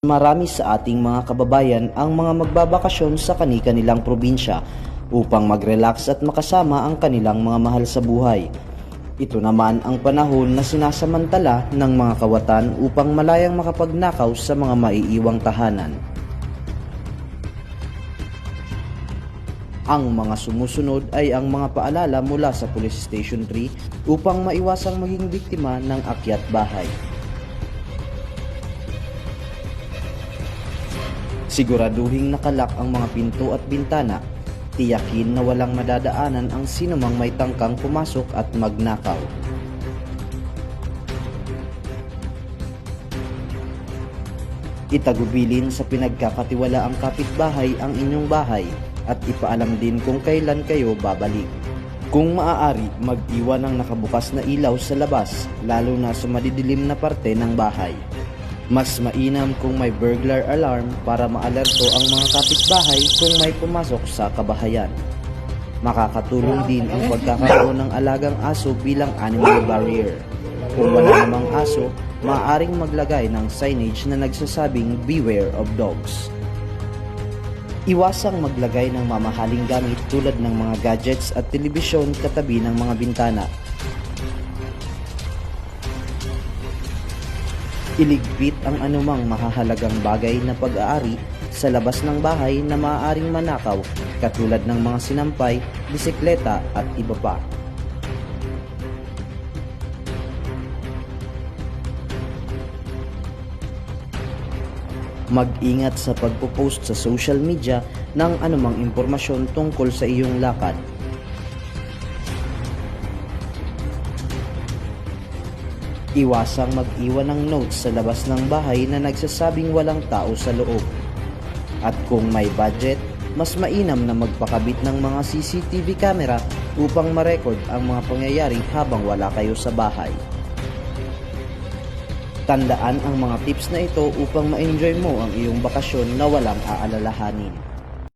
Marami sa ating mga kababayan ang mga magbabakasyon sa kani-kanilang probinsya upang mag-relax at makasama ang kanilang mga mahal sa buhay. Ito naman ang panahon na sinasamantala ng mga kawatan upang malayang makapagnakaw sa mga maiiwang tahanan. Ang mga sumusunod ay ang mga paalala mula sa Police Station 3 upang maiwasang maging biktima ng akyat bahay. Siguraduhing nakalak ang mga pinto at bintana. Tiyakin na walang madadaanan ang sinumang may tangkang pumasok at magnakaw. Itagubilin sa pinagkakatiwala ang kapitbahay ang inyong bahay at ipaalam din kung kailan kayo babalik. Kung maaari, mag-iwan ng nakabukas na ilaw sa labas, lalo na sa madidilim na parte ng bahay. Mas mainam kung may burglar alarm para maalerto ang mga kapitbahay kung may pumasok sa kabahayan. Makakatulong din ang pagkakaroon ng alagang aso bilang animal barrier. Kung wala namang aso, maaaring maglagay ng signage na nagsasabing beware of dogs. Iwasang maglagay ng mamahaling gamit tulad ng mga gadgets at telebisyon katabi ng mga bintana. Iligpit ang anumang mahahalagang bagay na pag-aari sa labas ng bahay na maaaring manakaw katulad ng mga sinampay, bisikleta at iba pa. Mag-ingat sa pagpo-post sa social media ng anumang impormasyon tungkol sa iyong lakad. Iwasang mag-iwan ng notes sa labas ng bahay na nagsasabing walang tao sa loob. At kung may budget, mas mainam na magpakabit ng mga CCTV camera upang ma-record ang mga pangyayari habang wala kayo sa bahay. Tandaan ang mga tips na ito upang ma-enjoy mo ang iyong bakasyon na walang aalalahanin.